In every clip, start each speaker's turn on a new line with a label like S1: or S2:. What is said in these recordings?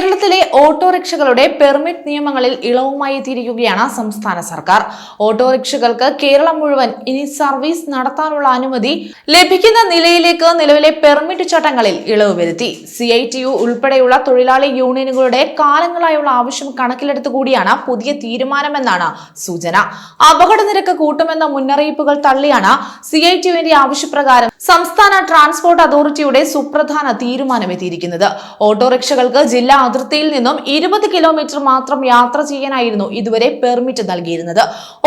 S1: കേരളത്തിൽ കേരളത്തിലെ ഓട്ടോറിക്ഷകളുടെ പെർമിറ്റ് നിയമങ്ങളിൽ ഇളവുമായി എത്തിയിരിക്കുകയാണ് സംസ്ഥാന സർക്കാർ. ഓട്ടോറിക്ഷകൾക്ക് കേരളം മുഴുവൻ ഇനി സർവീസ് നടത്താനുള്ള അനുമതി ലഭിക്കുന്ന നിലയിലേക്ക് നിലവിലെ പെർമിറ്റ് ചട്ടങ്ങളിൽ ഇളവ് വരുത്തി. സി ഐ ടി യു ഉൾപ്പെടെയുള്ള തൊഴിലാളി യൂണിയനുകളുടെ കാലങ്ങളായുള്ള ആവശ്യം കണക്കിലെടുത്തുകൂടിയാണ് പുതിയ തീരുമാനമെന്നാണ് സൂചന. അപകട നിരക്ക് കൂട്ടുമെന്ന മുന്നറിയിപ്പുകൾ തള്ളിയാണ് സി ഐ ടി യുവിന്റെ ആവശ്യപ്രകാരം സംസ്ഥാന ട്രാൻസ്പോർട്ട് അതോറിറ്റിയുടെ സുപ്രധാന തീരുമാനമെത്തിയിരിക്കുന്നത്. ഓട്ടോറിക്ഷകൾക്ക് ജില്ലാ അതിർത്തിയിൽ നിന്നും ഇരുപത് കിലോമീറ്റർ മാത്രം യാത്ര ചെയ്യാനായിരുന്നു ഇതുവരെ പെർമിറ്റ് നൽകിയിരുന്നത്.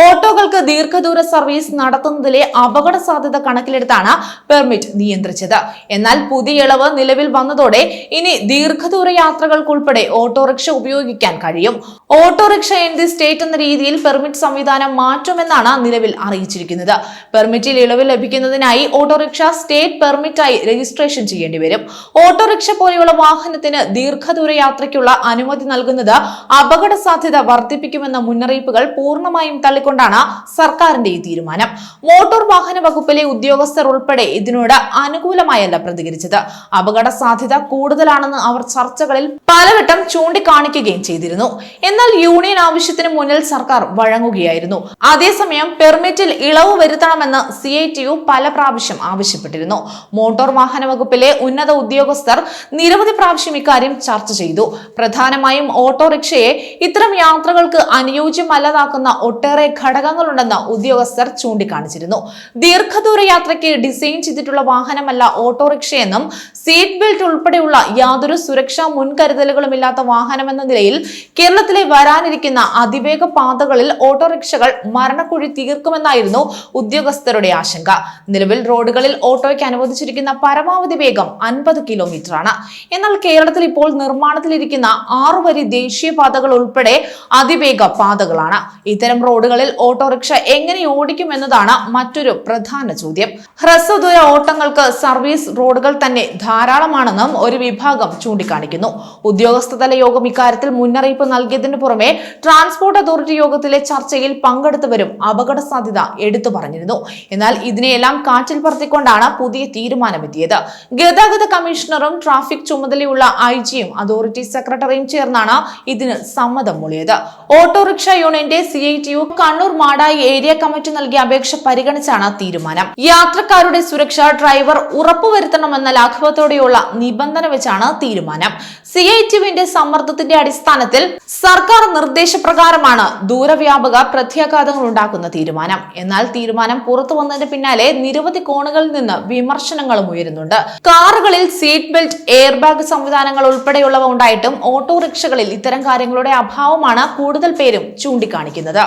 S1: ഓട്ടോകൾക്ക് ദീർഘദൂര സർവീസ് നടത്തുന്നതിലെ അപകട സാധ്യത കണക്കിലെടുത്താണ് പെർമിറ്റ് നിയന്ത്രിച്ചത്. എന്നാൽ പുതിയ ഇളവ് നിലവിൽ വന്നതോടെ ഇനി ദീർഘദൂര യാത്രകൾക്കുൾപ്പെടെ ഓട്ടോറിക്ഷ ഉപയോഗിക്കാൻ കഴിയും. ഓട്ടോറിക്ഷ ഇൻ ദി സ്റ്റേറ്റ് എന്ന രീതിയിൽ പെർമിറ്റ് സംവിധാനം മാറ്റുമെന്നാണ് നിലവിൽ അറിയിച്ചിരിക്കുന്നത്. പെർമിറ്റിൽ ഇളവ് ലഭിക്കുന്നതിനായി ഓട്ടോറിക്ഷ സ്റ്റേറ്റ് പെർമിറ്റായി രജിസ്ട്രേഷൻ ചെയ്യേണ്ടി വരും. ഓട്ടോറിക്ഷ പോലെയുള്ള വാഹനത്തിന് ദീർഘദൂര യാത്രയ്ക്കുള്ള അനുമതി നൽകുന്നത് അപകട സാധ്യത വർദ്ധിപ്പിക്കുമെന്ന മുന്നറിയിപ്പുകൾ പൂർണമായും തള്ളിക്കൊണ്ടാണ് സർക്കാരിന്റെ ഈ തീരുമാനം. മോട്ടോർ വാഹന വകുപ്പിലെ ഉദ്യോഗസ്ഥർ ഉൾപ്പെടെ ഇതിനോട് അനുകൂലമായല്ല പ്രതികരിച്ചത്. അപകട സാധ്യത കൂടുതലാണെന്ന് അവർ ചർച്ചകളിൽ പലവട്ടം ചൂണ്ടിക്കാണിക്കുകയും ചെയ്തിരുന്നു. എന്നാൽ യൂണിയൻ ആവശ്യത്തിന് മുന്നിൽ സർക്കാർ വഴങ്ങുകയായിരുന്നു. അതേസമയം പെർമിറ്റിൽ ഇളവ് വരുത്തണമെന്ന് സി ഐ ടി യു പല പ്രാവശ്യം ആവശ്യപ്പെട്ടിരുന്നു. മോട്ടോർ വാഹന വകുപ്പിലെ ഉന്നത ഉദ്യോഗസ്ഥർ നിരവധി പ്രാവശ്യം ഇക്കാര്യം ചർച്ച ചെയ്തു. പ്രധാനമായും ഓട്ടോറിക്ഷയെ ഇത്തരം യാത്രകൾക്ക് അനുയോജ്യമല്ലതാക്കുന്ന ഒട്ടേറെ ഘടകങ്ങളുണ്ടെന്ന് ഉദ്യോഗസ്ഥർ ചൂണ്ടിക്കാണിച്ചിരുന്നു. ദീർഘദൂര യാത്രയ്ക്ക് ഡിസൈൻ ചെയ്തിട്ടുള്ള വാഹനമല്ല ഓട്ടോറിക്ഷയെന്നും സീറ്റ് ബെൽറ്റ് ഉൾപ്പെടെയുള്ള യാതൊരു സുരക്ഷാ മുൻകരുതലുകളുമില്ലാത്ത വാഹനമെന്ന നിലയിൽ കേരളത്തിലെ വരാനിരിക്കുന്ന അതിവേഗ പാതകളിൽ ഓട്ടോറിക്ഷകൾ മരണക്കുഴി തീർക്കുമെന്നായിരുന്നു ഉദ്യോഗസ്ഥരുടെ ആശങ്ക. നിലവിൽ റോഡുകളിൽ ഓട്ടോയ്ക്ക് അനുവദിച്ചിരിക്കുന്ന പരമാവധി വേഗം അൻപത് കിലോമീറ്റർ ആണ് എന്നാൽ കേരളത്തിൽ ഇപ്പോൾ നിർമ്മാണത്തിലിരിക്കുന്ന ആറു വരി ദേശീയപാതകൾ ഉൾപ്പെടെ അതിവേഗ പാതകളാണ്. ഇത്തരം റോഡുകളിൽ ഓട്ടോറിക്ഷ എങ്ങനെ ഓടിക്കും എന്നതാണ് മറ്റൊരു പ്രധാന ചോദ്യം. ഹ്രസ്വദൂര ഓട്ടങ്ങൾക്ക് സർവീസ് റോഡുകൾ തന്നെ ധാരാളമാണെന്നും ഒരു വിഭാഗം ചൂണ്ടിക്കാണിക്കുന്നു. ഉദ്യോഗസ്ഥതല യോഗം ഇക്കാര്യത്തിൽ മുന്നറിയിപ്പ് നൽകിയതിനു പുറമെ ട്രാൻസ്പോർട്ട് അതോറിറ്റി യോഗത്തിലെ ചർച്ചയിൽ പങ്കെടുത്തവരും അപകട സാധ്യത എടുത്തു പറഞ്ഞിരുന്നു. എന്നാൽ ഇതിനെയെല്ലാം കാറ്റിൽ പറത്തിക്കൊണ്ടാണ് പുതിയ തീരുമാനമെത്തിയത്. ഗതാഗത കമ്മീഷണറും ട്രാഫിക് ചുമതലയുള്ള ഐ ജിയും അതോറിറ്റി സെക്രട്ടറിയും ചേർന്നാണ് ഇതിന് സമ്മതം മൂളിയത്. ഓട്ടോറിക്ഷ യൂണിയന്റെ C I T U Kannur Madayi area committee നൽകിയ അപേക്ഷ പരിഗണിച്ചാണ് തീരുമാനം. യാത്രക്കാരുടെ സുരക്ഷ ഡ്രൈവർ ഉറപ്പുവരുത്തണമെന്ന ലാഘവത്തോടെയുള്ള നിബന്ധന വെച്ചാണ് തീരുമാനം. സി ഐ ടി യുവിന്റെ സമ്മർദ്ദത്തിന്റെ അടിസ്ഥാനത്തിൽ സർക്കാർ നിർദ്ദേശപ്രകാരമാണ് ദൂരവ്യാപക പ്രത്യാഘാതങ്ങൾ ഉണ്ടാക്കുന്ന തീരുമാനം. എന്നാൽ തീരുമാനം പുറത്തു വന്നതിന് പിന്നാലെ നിരവധി കോണുകളിൽ നിന്ന് വിമർശനങ്ങളും ഉയരുന്നുണ്ട്. കാറുകളിൽ സീറ്റ് ബെൽറ്റ് എയർ ബാഗ് സംവിധാനങ്ങൾ ഉൾപ്പെടെയുള്ളവ ഉണ്ടായിട്ടും ഓട്ടോറിക്ഷകളിൽ ഇത്തരം കാര്യങ്ങളുടെ അഭാവമാണ് കൂടുതൽ പേരും ചൂണ്ടിക്കാണിക്കുന്നത്.